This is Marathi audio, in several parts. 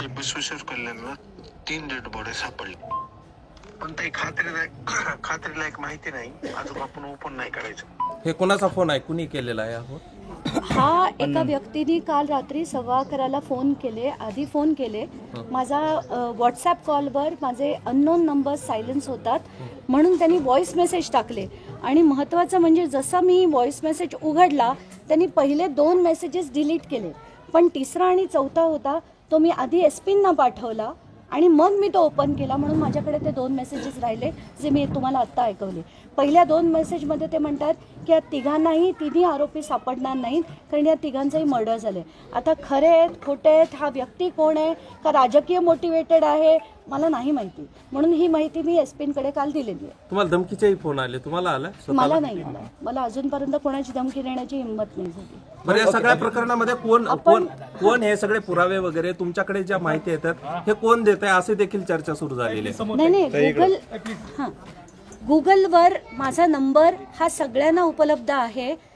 ते बसवेश्वर कल्याणला तीन डेड बॉडी सापडली. पण काही खात्रीलायक खात्रीलायक माहिती नाही. अजून आपण ओपन नाही करायचं. हे कोणाचा फोन आहे? कुणी केलेला आहे हा हा एका व्यक्तीने काल रात्री सव्वा अकराला फोन केले. आधी फोन केले. माझा व्हॉट्सॲप कॉलवर माझे अननोन नंबर सायलेन्स होतात. म्हणून त्यांनी व्हॉइस मेसेज टाकले. आणि महत्त्वाचं म्हणजे जसा मी व्हॉइस मेसेज उघडला त्यांनी पहिले दोन मेसेजेस डिलीट केले. पण तिसरा आणि चौथा होता तो मी आधी एस पींना पाठवला आणि मग मी तो ओपन केला म्हणून माझ्याकडे ते दोन मेसेजेस राहिले जे मी तुम्हाला आत्ता ऐकवले. पहिल्या दोन मेसेजमध्ये ते म्हणतात की या तिघांनाही तिन्ही आरोपी सापडणार नाहीत कारण या तिघांचंही मर्डर झाले आता खरे आहेत खोटे आहेत हा व्यक्ती कोण आहे का राजकीय मोटिवेटेड आहे मला नाही माहिती. म्हणून ही माहिती मी एस पींकडे काल दिलेली आहे. तुम्हाला धमकीचेही फोन आले. तुम्हाला आला? मला नाही आला. मला अजूनपर्यंत कोणाची धमकी देण्याची हिंमत नाही झाली. बरं या सगळ्या प्रकरणामध्ये कोण कोण कोण हे सगळे पुरावे वगैरे तुमच्याकडे ज्या माहिती येतात हे कोण देत आहे? असे देखील चर्चा सुरू झालेली आहे. नाही नाही गुगल हां. गुगलवर माझा नंबर हा सगळ्यांना उपलब्ध आहे.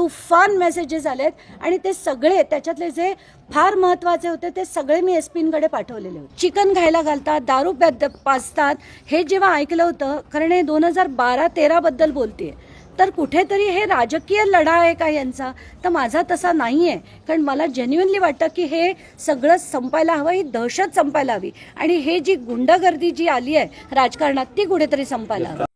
तुफान मेसेजेस आलेत. आणि ते सगळे त्याच्यातले जे फार महत्त्वाचे होते ते सगळे मी एस पींकडे पाठवलेले होते. चिकन खायला घालतात दारू पाजतात. हे जेव्हा ऐकलं होतं कारण हे दोन हजार बारा तेराबद्दल बोलते तर कुठेतरी हे राजकीय लढा आहे का यांचा? तर माझा तसा नाही आहे कारण मला जेन्युनली वाटतं की हे सगळं संपायला हवं ही दहशत संपायला हवी. आणि हे जी गुंडगर्दी जी आली आहे राजकारणात ती कुठेतरी संपायला हवी.